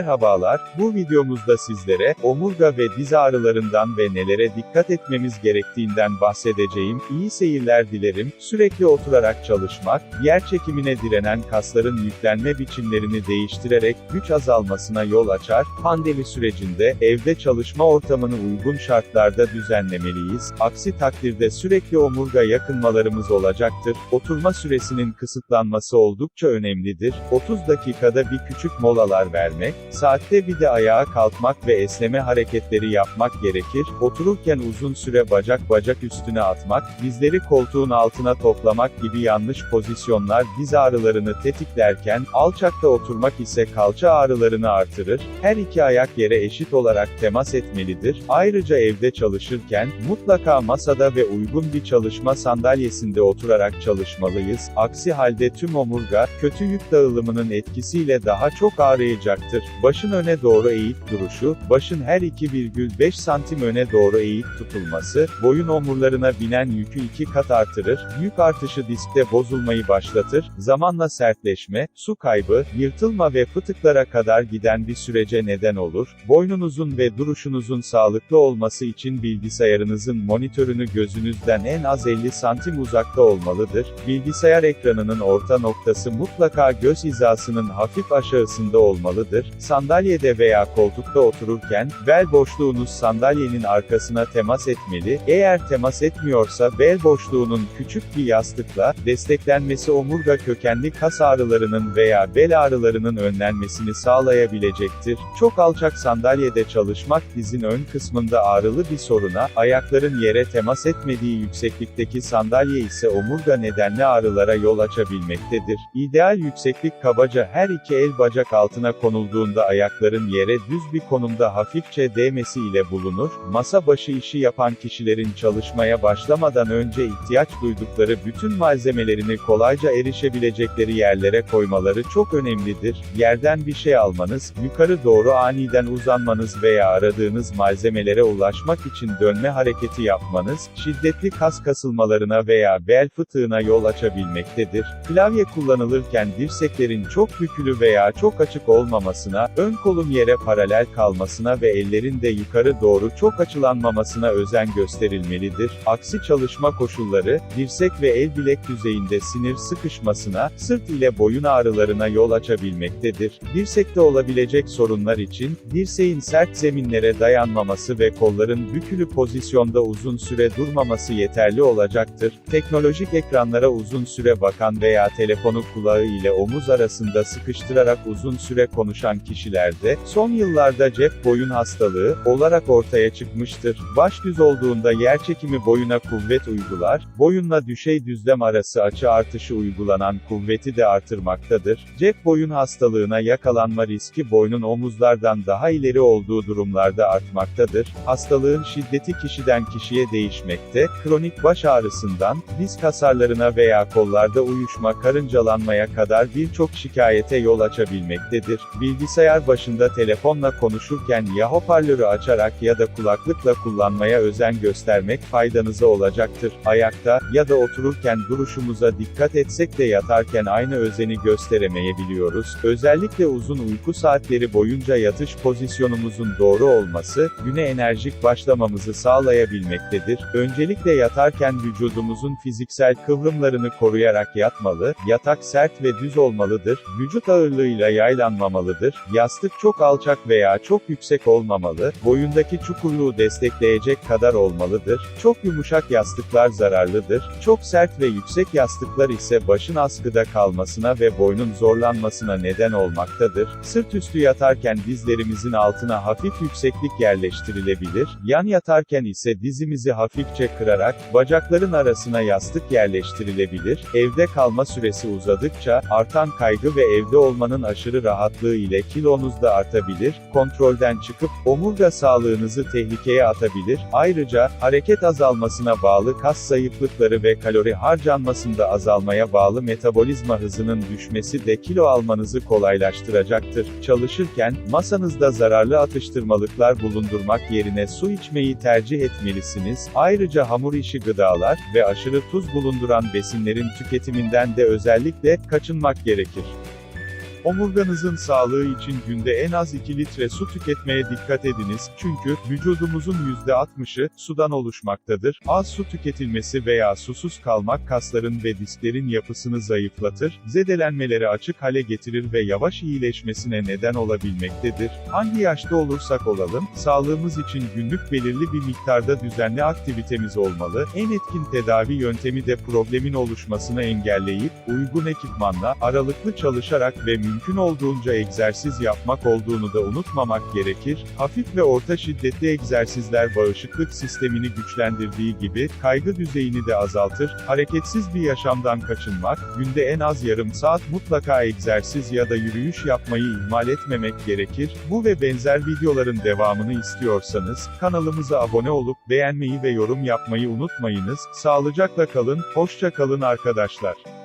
Merhabalar, bu videomuzda sizlere, omurga ve diz ağrılarından ve nelere dikkat etmemiz gerektiğinden bahsedeceğim. İyi seyirler dilerim. Sürekli oturarak çalışmak, yer çekimine direnen kasların yüklenme biçimlerini değiştirerek güç azalmasına yol açar. Pandemi sürecinde, evde çalışma ortamını uygun şartlarda düzenlemeliyiz. Aksi takdirde sürekli omurga yakınmalarımız olacaktır. Oturma süresinin kısıtlanması oldukça önemlidir. 30 dakikada bir küçük molalar vermek, saatte bir de ayağa kalkmak ve esneme hareketleri yapmak gerekir. Otururken uzun süre bacak bacak üstüne atmak, dizleri koltuğun altına toplamak gibi yanlış pozisyonlar diz ağrılarını tetiklerken, alçakta oturmak ise kalça ağrılarını artırır. Her iki ayak yere eşit olarak temas etmelidir. Ayrıca evde çalışırken, mutlaka masada ve uygun bir çalışma sandalyesinde oturarak çalışmalıyız. Aksi halde tüm omurga, kötü yük dağılımının etkisiyle daha çok ağrıyacaktır. Başın öne doğru eğik duruşu, başın her 2,5 santim öne doğru eğik tutulması, boyun omurlarına binen yükü iki kat artırır, yük artışı diskte bozulmayı başlatır, zamanla sertleşme, su kaybı, yırtılma ve fıtıklara kadar giden bir sürece neden olur. Boynunuzun ve duruşunuzun sağlıklı olması için bilgisayarınızın monitörünü gözünüzden en az 50 santim uzakta olmalıdır. Bilgisayar ekranının orta noktası mutlaka göz hizasının hafif aşağısında olmalıdır. Sandalyede veya koltukta otururken, bel boşluğunuz sandalyenin arkasına temas etmeli. Eğer temas etmiyorsa bel boşluğunun küçük bir yastıkla, desteklenmesi omurga kökenli kas ağrılarının veya bel ağrılarının önlenmesini sağlayabilecektir. Çok alçak sandalyede çalışmak dizin ön kısmında ağrılı bir soruna, ayakların yere temas etmediği yükseklikteki sandalye ise omurga nedenli ağrılara yol açabilmektedir. İdeal yükseklik kabaca her iki el bacak altına konulduğunda ayakların yere düz bir konumda hafifçe değmesi ile bulunur. Masa başı işi yapan kişilerin çalışmaya başlamadan önce ihtiyaç duydukları bütün malzemelerini kolayca erişebilecekleri yerlere koymaları çok önemlidir. Yerden bir şey almanız, yukarı doğru aniden uzanmanız veya aradığınız malzemelere ulaşmak için dönme hareketi yapmanız, şiddetli kas kasılmalarına veya bel fıtığına yol açabilmektedir. Klavye kullanılırken dirseklerin çok bükülü veya çok açık olmamasına, ön kolun yere paralel kalmasına ve ellerin de yukarı doğru çok açılanmamasına özen gösterilmelidir. Aksi çalışma koşulları, dirsek ve el bilek düzeyinde sinir sıkışmasına, sırt ile boyun ağrılarına yol açabilmektedir. Dirsekte olabilecek sorunlar için, dirseğin sert zeminlere dayanmaması ve kolların bükülü pozisyonda uzun süre durmaması yeterli olacaktır. Teknolojik ekranlara uzun süre bakan veya telefonu kulağı ile omuz arasında sıkıştırarak uzun süre konuşan kişilerde, son yıllarda cep boyun hastalığı, olarak ortaya çıkmıştır. Baş düz olduğunda yerçekimi boyuna kuvvet uygular, boyunla düşey düzlem arası açı artışı uygulanan kuvveti de artırmaktadır. Cep boyun hastalığına yakalanma riski boynun omuzlardan daha ileri olduğu durumlarda artmaktadır. Hastalığın şiddeti kişiden kişiye değişmekte, kronik baş ağrısından, disk hasarlarına veya kollarda uyuşma karıncalanmaya kadar birçok şikayete yol açabilmektedir. Bilgisayar başında telefonla konuşurken ya hoparlörü açarak ya da kulaklıkla kullanmaya özen göstermek faydanıza olacaktır. Ayakta ya da otururken duruşumuza dikkat etsek de yatarken aynı özeni gösteremeyebiliyoruz. Özellikle uzun uyku saatleri boyunca yatış pozisyonumuzun doğru olması, güne enerjik başlamamızı sağlayabilmektedir. Öncelikle yatarken vücudumuzun fiziksel kıvrımlarını koruyarak yatmalı, yatak sert ve düz olmalıdır, vücut ağırlığıyla yaylanmamalıdır, yastık çok alçak veya çok yüksek olmamalı, boyundaki çukurluğu destekleyecek kadar olmalıdır, çok yumuşak yastıklar zararlıdır, çok sert ve yüksek yastıklar ise başın askıda kalmasına ve boynun zorlanmasına neden olmaktadır. Sırt üstü yatarken dizlerimizin altına hafif yükseklik yerleştirilebilir, yan yatarken ise dizimizi hafifçe kırarak, bacakların arasına yastık yerleştirilebilir, evde kalma süresi uzadıkça, artan kaygı ve evde olmanın aşırı rahatlığı ile kilonuz da artabilir, kontrolden çıkıp, omurga sağlığınızı tehlikeye atabilir, ayrıca, hareket azalmasına bağlı kas zayıflıkları ve kalori harcanmasında azalmaya bağlı metabolizma hızının düşmesi de kilo almanızı kolaylaştıracaktır. Çalışırken, masanızda zararlı atıştırmalıklar bulundurmak yerine su içmeyi tercih etmelisiniz. Ayrıca hamur işi gıdalar ve aşırı tuz bulunduran besinlerin tüketiminden de özellikle kaçınmak gerekir. Omurganızın sağlığı için günde en az 2 litre su tüketmeye dikkat ediniz, çünkü, vücudumuzun %60'ı, sudan oluşmaktadır. Az su tüketilmesi veya susuz kalmak kasların ve disklerin yapısını zayıflatır, zedelenmeleri açık hale getirir ve yavaş iyileşmesine neden olabilmektedir. Hangi yaşta olursak olalım, sağlığımız için günlük belirli bir miktarda düzenli aktivitemiz olmalı, en etkin tedavi yöntemi de problemin oluşmasını engelleyip, uygun ekipmanla, aralıklı çalışarak ve mümkün olduğunca egzersiz yapmak olduğunu da unutmamak gerekir. Hafif ve orta şiddetli egzersizler bağışıklık sistemini güçlendirdiği gibi, kaygı düzeyini de azaltır. Hareketsiz bir yaşamdan kaçınmak, günde en az yarım saat mutlaka egzersiz ya da yürüyüş yapmayı ihmal etmemek gerekir. Bu ve benzer videoların devamını istiyorsanız, kanalımıza abone olup, beğenmeyi ve yorum yapmayı unutmayınız. Sağlıcakla kalın, hoşça kalın arkadaşlar.